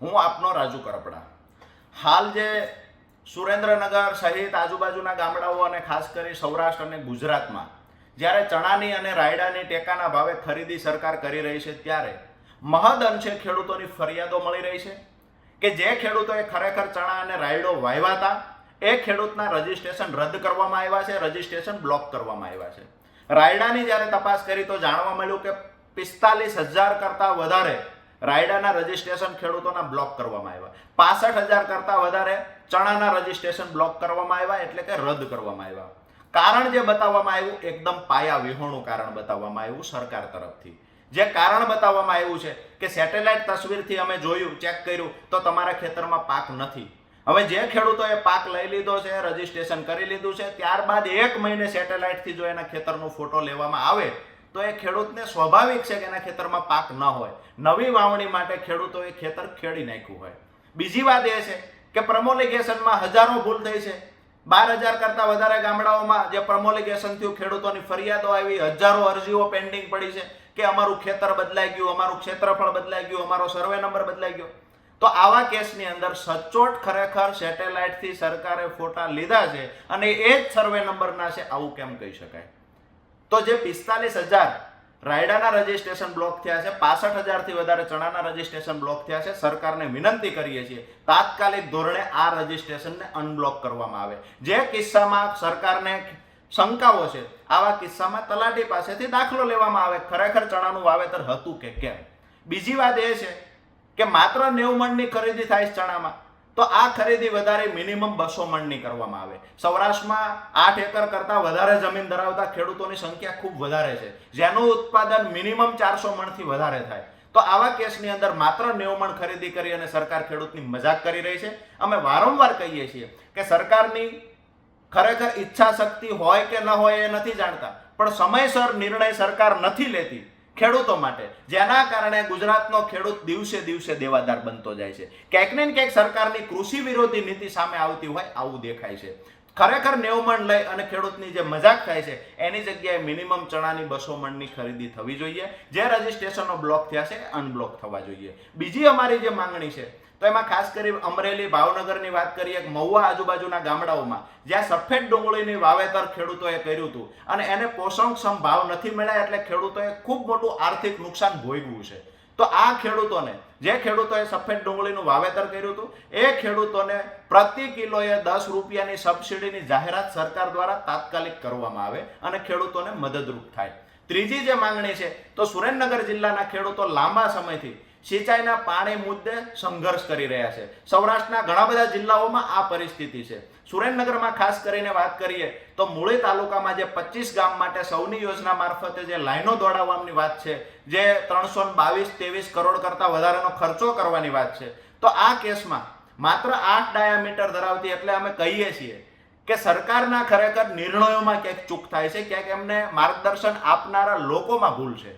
હું આપનો રાજુ કરપડા. હાલ જે સુરેન્દ્રનગર સહિત આજુબાજુના ગામડાઓ અને ખાસ કરી સૌરાષ્ટ્ર અને ગુજરાતમાં જ્યારે ચણાની અને રાયડાની ટેકાના ભાવે ખરીદી સરકાર કરી રહી છે ત્યારે મહદ અંશે ખેડૂતોની ફરિયાદો મળી રહી છે કે જે ખેડૂતોએ ખરેખર ચણા અને રાયડો વાવ્યા હતા, એ ખેડૂતના રજીસ્ટ્રેશન રદ કરવામાં આવ્યા છે, રજીસ્ટ્રેશન બ્લોક કરવામાં આવ્યા છે. રાયડાની જ્યારે તપાસ કરી તો જાણવા મળ્યું કે પિસ્તાલીસ હજાર કરતાં વધારે રાયડાના રજીસ્ટ્રેશન ખેડૂતોના બ્લોક કરવામાં આવ્યા. પાસઠ હજાર કરતાં વધારે ચણાના રજીસ્ટ્રેશન બ્લોક કરવામાં આવ્યા એટલે કે રદ કરવામાં આવ્યા. કારણ જે બતાવવામાં આવ્યું, એકદમ પાયા વિહોણું કારણ બતાવવામાં આવ્યું સરકાર તરફથી. જે કારણ બતાવવામાં આવ્યું છે કે સેટેલાઇટ તસવીરથી અમે જોયું, ચેક કર્યું, તો તમારા ખેતરમાં પાક નથી. હવે જે ખેડૂતોએ પાક લઈ લીધો છે, રજીસ્ટ્રેશન કરી લીધું છે, ત્યારબાદ એક મહિને સેટેલાઇટથી જો એના ખેતરનો ફોટો લેવામાં આવે તો એ ખેડૂતને સ્વાભાવિક છે કે એના ખેતરમાં પાક ન હોય. નવી વાવણી માટે ખેડૂતોએ ખેતર ખેડી નાખ્યું હોય. બીજી વાત એ છે કે પ્રમોલિગેશનમાં હજારો ભૂલ થઈ છે. બાર હજાર કરતાં વધારે ગામડાઓમાં જે પ્રમોલિગેશન થયું, ખેડૂતોની ફરિયાદો આવી, હજારો અરજીઓ પેન્ડિંગ પડી છે કે અમારું ખેતર બદલાઈ ગયું, અમારું ક્ષેત્રફળ બદલાઈ ગયું, અમારો સર્વે નંબર બદલાઈ ગયો. તો આવા કેસની અંદર સચોટ ખરેખર સેટેલાઇટથી સરકારે ફોટા લીધા છે અને એ જ સર્વે નંબરના છે, આવું કેમ કહી શકાય? તો જે પિસ્તાલીસ હજાર રાયડાના રજીસ્ટ્રેશન બ્લોક થયા છે, પાસઠ હજારથી વધારે ચણાના રજીસ્ટ્રેશન બ્લોક થયા છે, સરકારને વિનંતી કરીએ છીએ, તાત્કાલિક ધોરણે આ રજીસ્ટ્રેશનને અનબ્લોક કરવામાં આવે. જે કિસ્સામાં સરકારને શંકાઓ છે, આવા કિસ્સામાં તલાટી પાસેથી દાખલો લેવામાં આવે, ખરેખર ચણાનું વાવેતર હતું કે કેમ? બીજી વાત એ છે કે માત્ર નેવું મણની ખરીદી થાય ચણામાં તો આ ખરીદી વધારે મિનિમમ બસો મણની કરવામાં આવે. સૌરાષ્ટ્રમાં આઠ એકર કરતાં વધારે જમીન ધરાવતા ખેડૂતોની સંખ્યા ખૂબ વધારે છે. જેનું ઉત્પાદન મિનિમમ ચારસો મણથી વધારે થાય. તો આવા કેસની અંદર માત્ર નેવું મણ ખરીદી કરી અને સરકાર ખેડૂતની મજાક કરી રહી છે. અમે વારંવાર કહીએ છીએ કે સરકારની ખરેખર ઈચ્છા શક્તિ હોય કે ન હોય એ નથી જાણતા. પણ સમયસર નિર્ણય સરકાર નથી લેતી. ખેડૂતો માટે. જેના કારણે ગુજરાતનો ખેડૂત દિવસે દિવસે દેવાદાર બનતો જાય છે. ક્યાંક ને ક્યાંક સરકારની કૃષિ વિરોધી નીતિ સામે આવતી હોય, આવું દેખાય છે. ખરેખર નેવું મણ લઈ અને ખેડૂતની જે મજાક થાય છે, એની જગ્યાએ મિનિમમ ચણાની બસો મણની ખરીદી થવી જોઈએ. જે રજીસ્ટ્રેશનો બ્લોક થયા છે અનબ્લોક થવા જોઈએ. બીજી અમારી જે માંગણી છે, તો એમાં ખાસ કરી અમરેલી ભાવનગરની વાત કરીએ મહુવા આજુબાજુના ગામડાઓમાં, જ્યાં સફેદ ડુંગળીની વાવેતર ખેડૂતોએ કર્યું હતું અને એને પોષણક્ષમ ભાવ નથી મળ્યા એટલે ખેડૂતોએ ખૂબ મોટું આર્થિક નુકસાન ભોગવ્યું છે. તો આ ખેડૂતોને, જે ખેડૂતોએ સફેદ ડુંગળીનું વાવેતર કર્યું હતું, એ ખેડૂતોને પ્રતિ કિલોએ દસ રૂપિયાની સબસિડીની જાહેરાત સરકાર દ્વારા તાત્કાલિક કરવામાં આવે અને ખેડૂતોને મદદરૂપ થાય. ત્રીજી જે માંગણી છે, તો સુરેન્દ્રનગર જિલ્લાના ખેડૂતો લાંબા સમયથી સિંચાઈના પાણી મુદ્દે સંઘર્ષ કરી રહ્યા છે. સૌરાષ્ટ્રના ઘણા બધા જિલ્લાઓમાં આ પરિસ્થિતિ છે. સુરેન્દ્રનગરમાં ખાસ કરીને વાત કરીએ તો મૂળી તાલુકામાં જે પચીસ ગામ માટે સૌની યોજના મારફતે જે લાઈનો દોડાવવાની વાત છે, જે ત્રણસો બાવીસ ત્રેવીસ કરોડ કરતાં વધારાનો ખર્ચો કરવાની વાત છે. તો આ કેસમાં માત્ર આઠ ડાયામીટર ધરાવતી એટલે અમે કહીએ છીએ કે સરકારના ખરેખર નિર્ણયોમાં ક્યાંક ચૂક થાય છે, ક્યાંક એમને માર્ગદર્શન આપનારા લોકોમાં ભૂલ છે.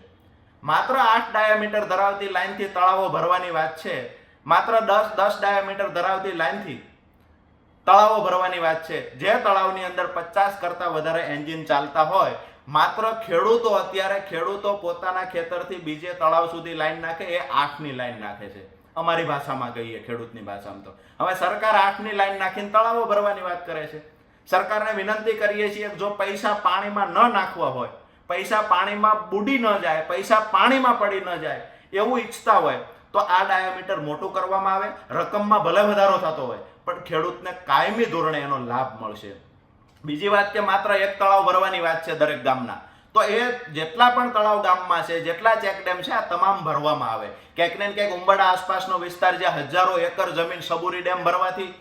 માત્ર આઠ ડાયામીટર ધરાવતી લાઇનથી તળાવો ભરવાની વાત છે. માત્ર દસ દસ ડાયામીટર ધરાવતી લાઇનથી તળાવો ભરવાની વાત છે. જે તળાવની અંદર પચાસ કરતાં વધારે એન્જિન ચાલતા હોય, માત્ર ખેડૂતો અત્યારે, ખેડૂતો પોતાના ખેતરથી બીજે તળાવ સુધી લાઈન નાખે, એ આઠની લાઈન નાખે છે. અમારી ભાષામાં કહીએ, ખેડૂતની ભાષામાં તો. હવે સરકાર આઠની લાઈન નાખીને તળાવો ભરવાની વાત કરે છે. સરકારને વિનંતી કરીએ છીએ જો પૈસા પાણીમાં ન નાખવા હોય પૈસા પાણીમાં બુડી ન જાય, પૈસા પાણીમાં પડી ન જાય, એવું ઈચ્છતા હોય, તો આ ડાયામીટર મોટું કરવામાં આવે, રકમમાં ભલે વધારો થતો હોય, પણ ખેડૂતને કાયમી ધોરણે એનો લાભ મળશે. બીજી વાત કે માત્ર એક તળાવ ભરવાની વાત છે દરેક ગામના. તો એ જેટલા પણ તળાવ ગામમાં છે, જેટલા ચેકડેમ છે, આ તમામ ભરવામાં આવે. ક્યાંક ને ક્યાંક ઉંબાડા આસપાસનો વિસ્તાર જે હજારો એકર જમીન સબુરી ડેમ ભરવાથી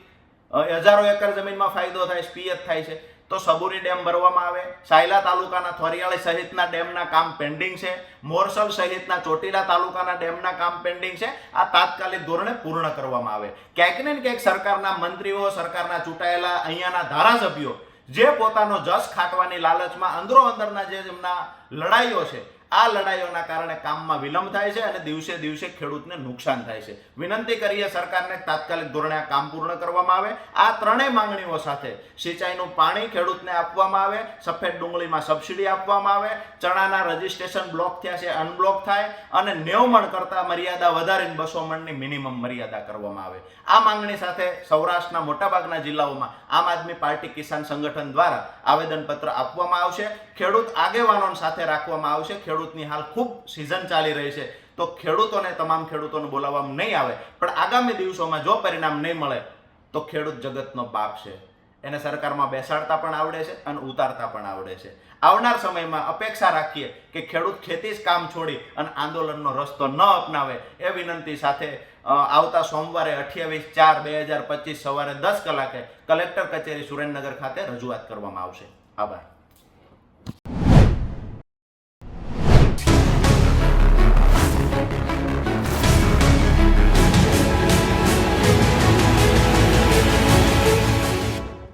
હજારો એકર જમીનમાં ફાયદો થાય છે પિયત થાય છે. તો સબુરી ડેમ ભરવામાં આવે. સાયલા તાલુકાના થોરિયાળી સહિતના ડેમના કામ પેન્ડિંગ છે. મોરસલ સહિતના ચોટીલા તાલુકાના ડેમના કામ પેન્ડિંગ છે. આ તાત્કાલિક ધોરણે પૂર્ણ કરવામાં આવે. ક્યાંક ને ક્યાંક સરકારના મંત્રીઓ, સરકારના ચૂંટાયેલા અહીંયાના ધારાસભ્યો જે પોતાનો જસ ખાટવાની લાલચમાં અંદરો અંદરના જે એમના લડાઈઓ છે આ લડાઈઓના કારણે કામમાં વિલંબ થાય છે અને દિવસે દિવસે ખેડૂતને નુકસાન થાય છે. વિનંતી કરીએ સરકારને તાત્કાલિક ધોરણે આ કામ પૂર્ણ કરવામાં આવે. આ ત્રણેય માંગણીઓ સાથે સિંચાઈનું પાણી ખેડૂતને આપવામાં આવે, સફેદ ડુંગળીમાં સબસિડી આપવામાં આવે, ચણાના રજિસ્ટ્રેશન બ્લોક થયા છે, અનબ્લોક થાય અને નેવ મણ કરતાં મર્યાદા વધારીને બસો મણની મિનિમમ મર્યાદા કરવામાં આવે. આ માંગણી સાથે સૌરાષ્ટ્રના મોટાભાગના જિલ્લાઓમાં આમ આદમી પાર્ટી કિસાન સંગઠન દ્વારા આવેદનપત્ર આપવામાં આવશે. ખેડૂત આગેવાનો સાથે રાખવામાં આવશે. ખેડૂતની હાલ ખૂબ સિઝન ચાલી રહી છે. તો ખેડૂતોને, તમામ ખેડૂતોને બોલાવવામાં નહીં આવે, પણ આગામી દિવસોમાં જો પરિણામ નહીં મળે, તો ખેડૂત જગતનો બાપ છે. એને સરકારમાં બેસાડતા પણ આવડે છે અને ઉતારતા પણ આવડે છે. આવનાર સમયમાં અપેક્ષા રાખીએ કે ખેડૂત ખેતી જ કામ છોડી અને આંદોલનનો રસ્તો ન અપનાવે એ વિનંતી સાથે આવતા સોમવારે અઠ્યાવીસ ચાર બે હજાર પચીસ સવારે દસ કલાકે કલેક્ટર કચેરી સુરેન્દ્રનગર ખાતે રજૂઆત કરવામાં આવશે. આભાર.